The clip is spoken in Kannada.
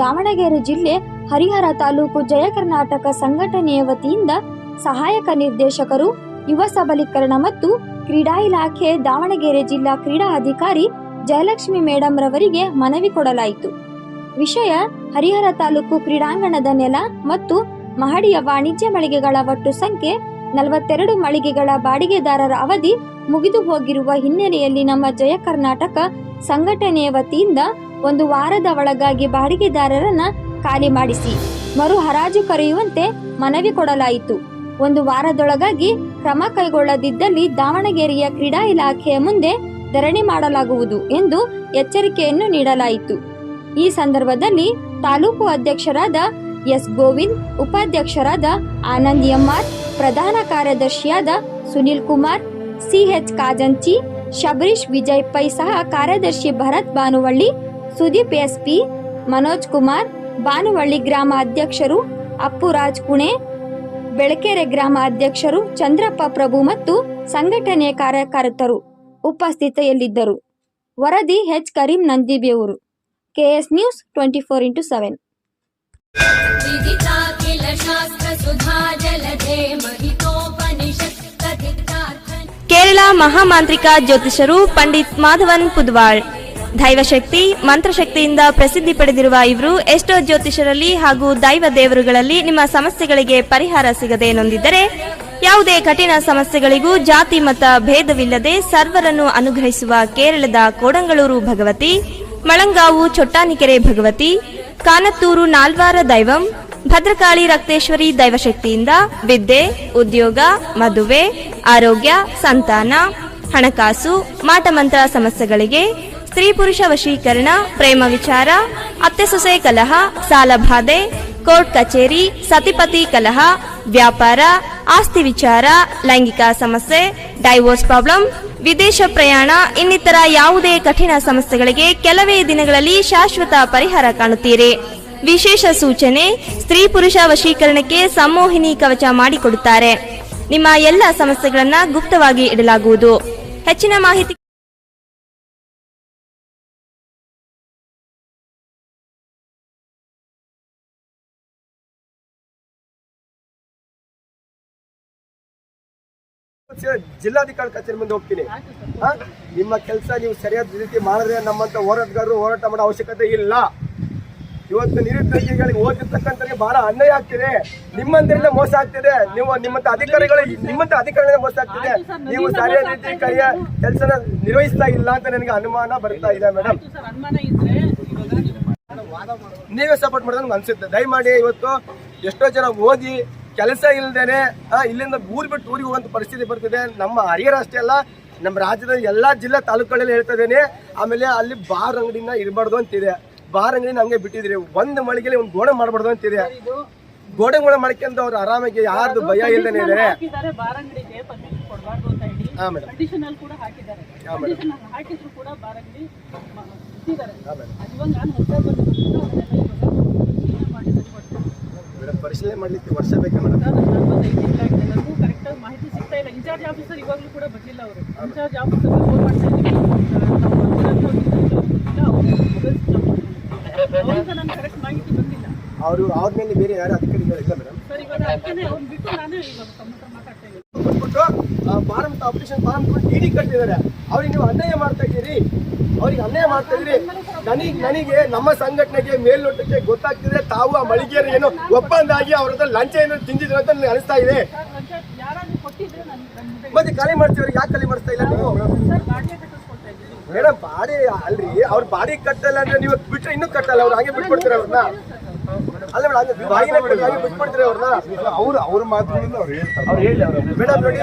ದಾವಣಗೆರೆ ಜಿಲ್ಲೆ ಹರಿಹರ ತಾಲೂಕು ಜಯ ಕರ್ನಾಟಕ ಸಂಘಟನೆಯ ವತಿಯಿಂದ ಸಹಾಯಕ ನಿರ್ದೇಶಕರು, ಯುವ ಸಬಲೀಕರಣ ಮತ್ತು ಕ್ರೀಡಾ ಇಲಾಖೆ ದಾವಣಗೆರೆ ಜಿಲ್ಲಾ ಕ್ರೀಡಾ ಅಧಿಕಾರಿ ಜಯಲಕ್ಷ್ಮಿ ಮೇಡಂ ರವರಿಗೆ ಮನವಿ ಕೊಡಲಾಯಿತು. ವಿಷಯ ಹರಿಹರ ತಾಲೂಕು ಕ್ರೀಡಾಂಗಣದ ನೆಲ ಮತ್ತು ಮಹಡಿಯ ವಾಣಿಜ್ಯ ಮಳಿಗೆಗಳ ಒಟ್ಟು ಸಂಖ್ಯೆ ನಲವತ್ತೆರಡು ಮಳಿಗೆಗಳ ಬಾಡಿಗೆದಾರರ ಅವಧಿ ಮುಗಿದು ಹೋಗಿರುವ ಹಿನ್ನೆಲೆಯಲ್ಲಿ ನಮ್ಮ ಜಯ ಕರ್ನಾಟಕ ಸಂಘಟನೆಯ ವತಿಯಿಂದ ಒಂದು ವಾರದ ಒಳಗಾಗಿ ಬಾಡಿಗೆದಾರರನ್ನ ಖಾಲಿ ಮಾಡಿಸಿ, ಮರು ಹರಾಜು ಕರೆಯುವಂತೆ ಮನವಿ ಕೊಡಲಾಯಿತು. ಒಂದು ವಾರದೊಳಗಾಗಿ ಕ್ರಮ ಕೈಗೊಳ್ಳದಿದ್ದಲ್ಲಿ ದಾವಣಗೆರೆಯ ಕ್ರೀಡಾ ಇಲಾಖೆಯ ಮುಂದೆ ಧರಣಿ ಮಾಡಲಾಗುವುದು ಎಂದು ಎಚ್ಚರಿಕೆಯನ್ನು ನೀಡಲಾಯಿತು. ಈ ಸಂದರ್ಭದಲ್ಲಿ ತಾಲೂಕು ಅಧ್ಯಕ್ಷರಾದ ಎಸ್ ಗೋವಿಂದ್, ಉಪಾಧ್ಯಕ್ಷರಾದ ಆನಂದ್ ಎಂಆರ್ ಪ್ರಧಾನ ಕಾರ್ಯದರ್ಶಿಯಾದ ಸುನಿಲ್ ಕುಮಾರ್ ಸಿಎಚ್ ಕಾಜಂಚಿ, ಶಬರೀಶ್ ವಿಜಯ್ ಪೈ ಸಹ ಕಾರ್ಯದರ್ಶಿ ಭರತ್ ಭಾನುವಳ್ಳಿ ಸುದೀಪ್ ಎಸ್ಪಿ, ಮನೋಜ್ ಕುಮಾರ್, ಬಾನುವಳ್ಳಿ ಗ್ರಾಮ ಅಧ್ಯಕ್ಷರು ಅಪ್ಪು ರಾಜ್ ಕುಣೆ, ಬೆಳಕೆರೆ ಗ್ರಾಮ ಅಧ್ಯಕ್ಷರು ಚಂದ್ರಪ್ಪ ಪ್ರಭು ಮತ್ತು ಸಂಘಟನೆಯ ಕಾರ್ಯಕರ್ತರು ಉಪಸ್ಥಿತಿಯಲ್ಲಿದ್ದರು. ವರದಿ H Karim Nandibevaru. KS news twenty four into seven. Kerala ಮಹಾಮಾಂತ್ರಿಕ ಜ್ಯೋತಿಷರು ಪಂಡಿತ್ ಮಾಧವನ್ ಪುದ್ವಾಳ್ ದೈವಶಕ್ತಿ, ಮಂತ್ರಶಕ್ತಿಯಿಂದ ಪ್ರಸಿದ್ಧಿ ಪಡೆದಿರುವ ಇವರು ಎಷ್ಟೋ ಜ್ಯೋತಿಷರಲ್ಲಿ ಹಾಗೂ ದೈವ ದೇವರುಗಳಲ್ಲಿ ನಿಮ್ಮ ಸಮಸ್ಯೆಗಳಿಗೆ ಪರಿಹಾರ ಸಿಗದೆ ನೊಂದಿದ್ದರೆ, ಯಾವುದೇ ಕಠಿಣ ಸಮಸ್ಯೆಗಳಿಗೂ ಜಾತಿ ಮತ ಭೇದವಿಲ್ಲದೆ ಸರ್ವರನ್ನು ಅನುಗ್ರಹಿಸುವ ಕೇರಳದ ಕೋಡಂಗಳೂರು ಭಗವತಿ, ಮಳಂಗಾವು ಚೊಟ್ಟಾನಿಕೆರೆ ಭಗವತಿ, ಕಾನತ್ತೂರು ನಾಲ್ವಾರ ದೈವಂ, ಭದ್ರಕಾಳಿ ರಕ್ತೇಶ್ವರಿ ದೈವಶಕ್ತಿಯಿಂದ ವಿದ್ಯೆ, ಉದ್ಯೋಗ, ಮದುವೆ, ಆರೋಗ್ಯ, ಸಂತಾನ, ಹಣಕಾಸು, ಮಾಟಮಂತ್ರ ಸಮಸ್ಯೆಗಳಿಗೆ ಸ್ತ್ರೀ ಪುರುಷ ವಶೀಕರಣ, ಪ್ರೇಮ ವಿಚಾರ, ಅತ್ತೆ ಸೊಸೆ ಕಲಹ ಸಾಲಬಾಧೆ ಕೋರ್ಟ್ ಕಚೇರಿ, ಸತಿಪತಿ ಕಲಹ, ವ್ಯಾಪಾರ, ಆಸ್ತಿ ವಿಚಾರ, ಲೈಂಗಿಕ ಸಮಸ್ಯೆ, ಡೈವೋರ್ಸ್ ಪ್ರಾಬ್ಲಮ್, ವಿದೇಶ ಪ್ರಯಾಣ, ಇನ್ನಿತರ ಯಾವುದೇ ಕಠಿಣ ಸಮಸ್ಯೆಗಳಿಗೆ ಕೆಲವೇ ದಿನಗಳಲ್ಲಿ ಶಾಶ್ವತ ಪರಿಹಾರ ಕಾಣುತ್ತೀರಿ. ವಿಶೇಷ ಸೂಚನೆ, ಸ್ತ್ರೀ ಪುರುಷ ವಶೀಕರಣಕ್ಕೆ ಸಂಮೋಹಿನಿ ಕವಚ ಮಾಡಿಕೊಡುತ್ತಾರೆ. ನಿಮ್ಮ ಎಲ್ಲ ಸಮಸ್ಯೆಗಳನ್ನ ಗುಪ್ತವಾಗಿ ಇಡಲಾಗುವುದು. ಹೆಚ್ಚಿನ ಮಾಹಿತಿ ಜಿಲ್ಲಾಧಿಕಾರಿ ಕಚೇರಿ ಮುಂದೆ ಹೋಗ್ತೀನಿ? ನಿಮ್ಮ ಕೆಲಸ ನೀವು ಸರಿಯಾದ ರೀತಿ ಮಾಡಿದ್ರೆ ನಮ್ಮಂತ ಹೋರಾಟಗಾರರು ಹೋರಾಟ ಮಾಡೋ ಅವಶ್ಯಕತೆ ಇಲ್ಲ. ಇವತ್ತು ನಿರುದ್ಯೋಗಿಗಳಿಗೆ ಓದಿರ್ತಕ್ಕಂಥವ್ರಿಗೆ ಬಹಳ ಅನ್ಯಾಯ ಆಗ್ತಿದೆ. ನಿಮ್ಮಂತರಿಂದ ಮೋಸ ಆಗ್ತಿದೆ. ನೀವು ನಿಮ್ಮಂತ ಅಧಿಕಾರಿಗಳು ನಿಮ್ಮಂತ ಅಧಿಕಾರಿಗಳ ಮೋಸ ಆಗ್ತಿದೆ. ನೀವು ಸರಿಯಾದ ರೀತಿ ಕೈಯ ಕೆಲಸನ ನಿರ್ವಹಿಸ್ತಾ ಇಲ್ಲ ಅಂತ ನನಗೆ ಅನುಮಾನ ಬರ್ತಾ ಇದೆ ಮೇಡಮ್ ನೀವೇ ಸಪೋರ್ಟ್ ನನ್ಗೆ ಅನ್ಸುತ್ತೆ. ದಯಮಾಡಿ ಇವತ್ತು ಎಷ್ಟೋ ಜನ ಓದಿ ಕೆಲಸ ಇಲ್ಲದೇನೆ ಇಲ್ಲಿಂದ ಊರ್ ಬಿಟ್ಟು ಊರಿಗೆ ಹೋಗುವಂಥ ಪರಿಸ್ಥಿತಿ ಬರ್ತಿದೆ. ನಮ್ಮ ಹರಿಹರ ಅಷ್ಟೇ ಅಲ್ಲ ನಮ್ಮ ರಾಜ್ಯದ ಎಲ್ಲಾ ಜಿಲ್ಲಾ ತಾಲೂಕುಗಳಲ್ಲಿ ಹೇಳ್ತಾ ಇದ್ದೇನೆ. ಆಮೇಲೆ ಅಲ್ಲಿ ಬಾರ್ ಅಂಗಡಿನ ಇರಬಾರ್ದು ಅಂತಿದೆ. ಬಾರ್ ಅಂಗಡಿನ ಹಂಗೆ ಬಿಟ್ಟಿದ್ರಿ ಒಂದು ಮಳಿಗೆಲಿ ಒಂದು ಗೋಡೆ ಮಾಡಬಾರ್ದು ಅಂತಿದೆ. ಇದೆ ಗೋಡೆ ಗೋಡೆ ಮಾಡ್ಕೊಂತ ಅವ್ರು ಆರಾಮಾಗಿ ಯಾರ್ದು ಭಯ ಇಲ್ದೇನೆ ಇದಾರೆ ಹಾಕಿದ್ದಾರೆ ಪರಿಶೀಲನೆ ಮಾಡ್ಲಿಕ್ಕೆ ವರ್ಷ ಬೇಕಾ ಮೇಡಮ್? ನನಗೂ ಕರೆಕ್ಟಾಗಿ ಮಾಹಿತಿ ಸಿಗ್ತಾ ಇಲ್ಲ. ಇನ್ಚಾರ್ಜ್ ಆಫೀಸರ್ ಇವಾಗಲೂ ಕೂಡ ಬರ್ಲಿಲ್ಲ ಅವರು. ಇನ್ಚಾರ್ಜ್ ಆಫೀಸರ್ ಫೋನ್ ಮಾಡ್ತಾ ಇದ್ದೀವಿ ಆಫ್ ಕರೆಕ್ಟ್ ಮಾಹಿತಿ ಬಂದಿಲ್ಲ. ಅವರು ಅವ್ರ ಮೇಲೆ ಬೇರೆ ಯಾರು ಅಧಿಕಾರಿಗಳಿಲ್ಲ ಮೇಡಮ್? ಸರ್ ಇವಾಗ ಅದಕ್ಕೆ ಅವ್ನು ಬಿಟ್ಟು ನಾನೇ ಇವಾಗ ತಮ್ಮ ಮಾತಾಡ್ತಾ ಇದ್ದೀನಿ. ಕೊಟ್ಬಿಟ್ಟು ಫಾರಂ ಆಪರೇಷನ್ ಫಾರಂ ಡಿ ಕಟ್ಟಿದ್ದಾರೆ. ಅವ್ರಿಗೆ ನೀವು ಅನ್ಯಾಯ ಮಾಡ್ತಾ ಇದ್ದೀರಿ. ಅವ್ರಿಗೆ ಅನ್ಯಾಯ ಮಾಡ್ತಾ ಇದ್ದೀರಿ. ನನಗೆ ನನಗೆ ನಮ್ಮ ಸಂಘಟನೆಗೆ ಮೇಲ್ನೋಟಕ್ಕೆ ಗೊತ್ತಾಗ್ತಿದ್ರೆ ತಾವು ಆ ಮಳಿಗೆಯರು ಏನೋ ಒಪ್ಪಂದ ಆಗಿ ಅವ್ರ ಹತ್ರ ಲಂಚ ಏನೋ ತಿಂದಿದ್ರು ಅಂತ ನನಗೆ ಅನಿಸ್ತಾ ಇದೆ. ಮತ್ತೆ ಖಾಲಿ ಮಾಡ್ತೀವ್ರಿ ಯಾಕೆ ಖಾಲಿ ಮಾಡಿಸ್ತಾ ಇಲ್ಲ ನೀವು? ಮೇಡಮ್ ಬಾಡಿ ಅಲ್ರಿ. ಅವ್ರ ಬಾಡಿ ಕಟ್ಟಲ್ಲ ಅಂದ್ರೆ ನೀವು ಬಿಟ್ರೆ ಇನ್ನೂ ಕಟ್ಟಲ್ಲ. ಅವ್ರು ಹಾಗೆ ಬಿಟ್ಬಿಡ್ತೀರ ಅವ್ರನ್ನ? ಅಲ್ಲ ಮೇಡಮ್ ಹಂಗೆ ಬಿಟ್ಬಿಡ್ತೀರ ಅವ್ರನ್ನ? ಅವ್ರು ಅವ್ರ ಮಾತುಗಳಿಂದ ಅವ್ರು ಹೇಳ್ತಾರೆ. ಮೇಡಮ್ ನೋಡಿ.